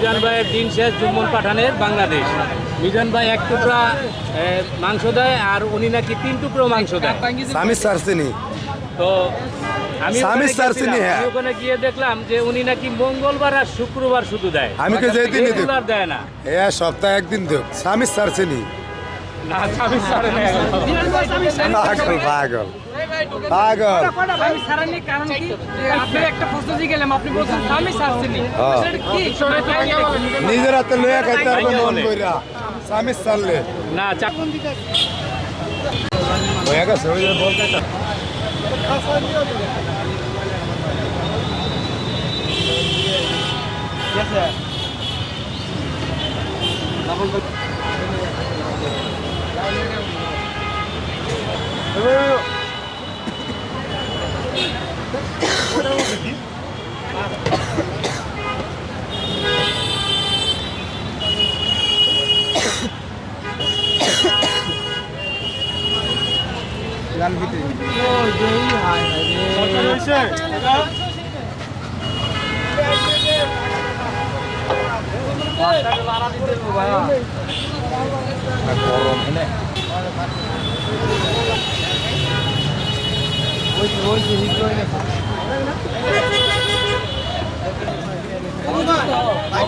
মিজান ভাইয়ের দিন শেষ জুম্মন পাঠানের বাংলাদেশ। মিজান ভাই এক টুকরা মাংস দেয় আর উনি নাকি তিন টুকরো মাংস দেয়। স্বামী সারসিনি। তো আমি স্বামী ওখানে। হ্যাঁ। আমি ওখানে গিয়ে দেখলাম যে উনি নাকি মঙ্গলবার আর শুক্রবার শুধু দেয়। আমি কে যেদিনই দেয় না। এ সপ্তাহে একদিন দেব স্বামী সারসিনি। না পাগল পাগল। পাগল। আমি সারানি কারণ কি? যে আপনার একটা প্রশ্ন দিয়ে গেলাম আপনি বলছেন আমি সারছিনি হ্যাঁ। কি? নিজের হাতে লইয়া খাইতে পারবে মন কইরা স্বামী সারলে না হয়ে গেছে ওই যে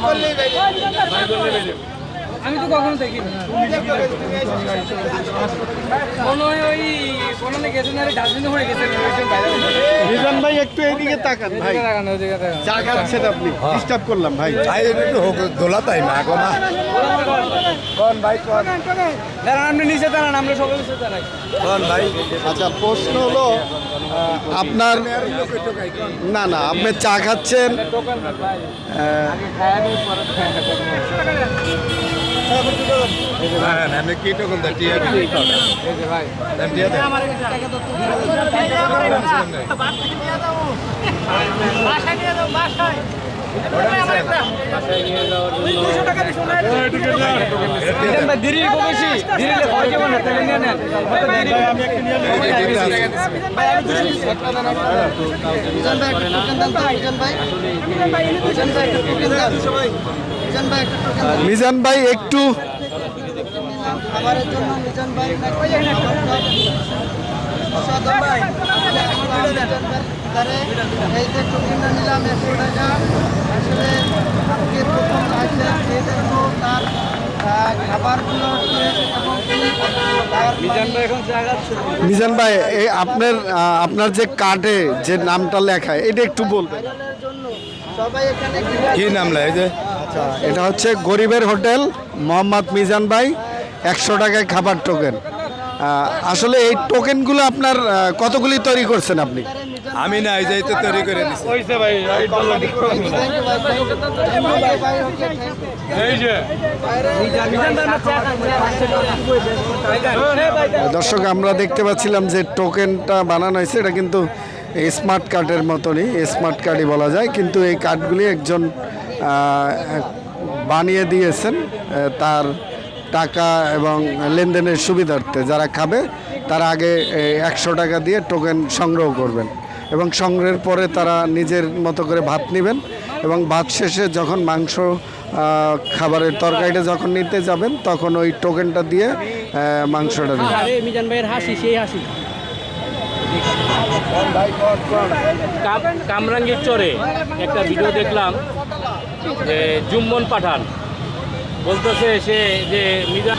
বলতে চাই। আমি তো কখনো দেখিনি কোনো ওই কোনো গেছেন আর ডাস্টবিনে পড়ে গেছেন একটু এইদিকে তাকান ভাই। চা খাচ্ছেন আপনি ডিস্টার্ব করলাম ভাই। ভাই একটু হোক দোলা তাই না গো না। কোন ভাই কোন? দাঁড়ান আপনি নিচে দাঁড়ান আমরা সবাই নিচে দাঁড়াই। কোন ভাই? আচ্ছা প্রশ্ন হলো আপনার না না আপনি চা খাচ্ছেন। হ্যাঁ আমি কি তো কোন টিয়া ভাই। মিজান ভাই একটু খাবারের জন্য মিজান ভাই এই যে টুকিনটা নিলাম একশো টাকা। আসলে আজকে প্রথম এই জন্য তার খাবারগুলো মিজান ভাই এখন চা খাচ্ছে মিজান ভাই এই আপনার আপনার যে কার্ডে যে নামটা লেখা এটা একটু বলবেন। কি নাম লাই যে? আচ্ছা এটা হচ্ছে গরিবের হোটেল মোহাম্মদ মিজান ভাই একশো টাকায় খাবার টোকেন আসলে এই টোকেনগুলো আপনার কতগুলি তৈরি করছেন আপনি? আমি না এই যাইতে তৈরি করে দিছি দর্শক আমরা দেখতে পাচ্ছিলাম যে টোকেনটা বানানো হয়েছে এটা কিন্তু স্মার্ট কার্ডের মতনই স্মার্ট কার্ডই বলা যায়। কিন্তু এই কার্ডগুলি একজন বানিয়ে দিয়েছেন তার টাকা এবং লেনদেনের সুবিধার্থে। যারা খাবে তারা আগে একশো টাকা দিয়ে টোকেন সংগ্রহ করবেন। এবং সংগ্রহের পরে তারা নিজের মতো করে ভাত নেবেন এবং ভাত শেষে যখন মাংস খাবারের তরকারিটা যখন নিতে যাবেন, তখন ওই টোকেনটা দিয়ে মাংসটা দেবেন। মিজান ভাইয়ের হাসি, সেই হাসি। চরে একটা ভিডিও দেখলাম যে জুম্মন পাঠান বলতেছে সে যে মিজান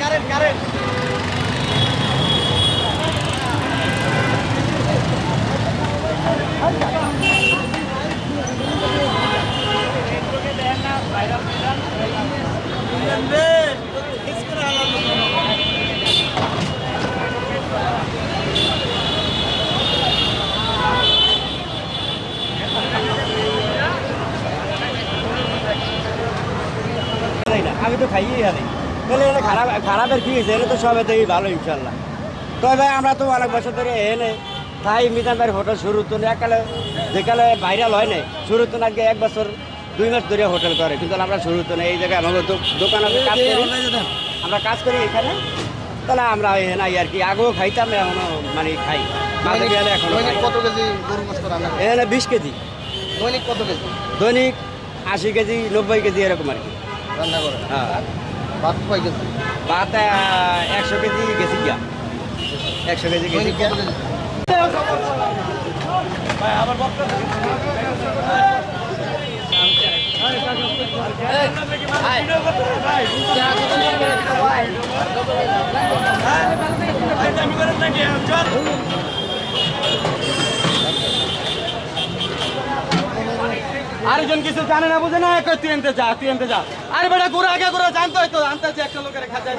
কারেন্ট কারেন্ট। আমি তো খাইয়ে হারি তাহলে খারাপ খারাপের কি হয়েছে? এটা তো সবে থেকে ভালো ইনশাল্লাহ। তবে ভাই আমরা তো অনেক বছর ধরে এনে তাই মিজান ভাইয়ের হোটেল শুরু তো একালে যেকালে ভাইরাল হয় নাই শুরু তো আজকে এক বছর দুই মাস ধরে হোটেল করে কিন্তু আমরা শুরু তো না এই জায়গায় আমাদের দোকান আছে কাজ করি। আমরা কাজ করি এখানে তাহলে আমরা এখানে আর কি আগেও খাইতাম এখনও মানে খাই। মাঝে গেলে এখনও কত কেজি এখানে বিশ কেজি। দৈনিক কত কেজি? দৈনিক আশি কেজি নব্বই কেজি এরকম আর কি। রান্না করে হ্যাঁ। ভাত কয় কেজি ভাত একশো কেজি গেছি গিয়া। একশো কেজি গেছি দৈনিক আরেকজন কিছু জানে না, বুঝে না? তুই আনতে যা, তুই আনতে যা। আরে বেটা, ঘুরে, আগে ঘুরে, জানতো হয়তো, আনতে একটা লোকের খাতা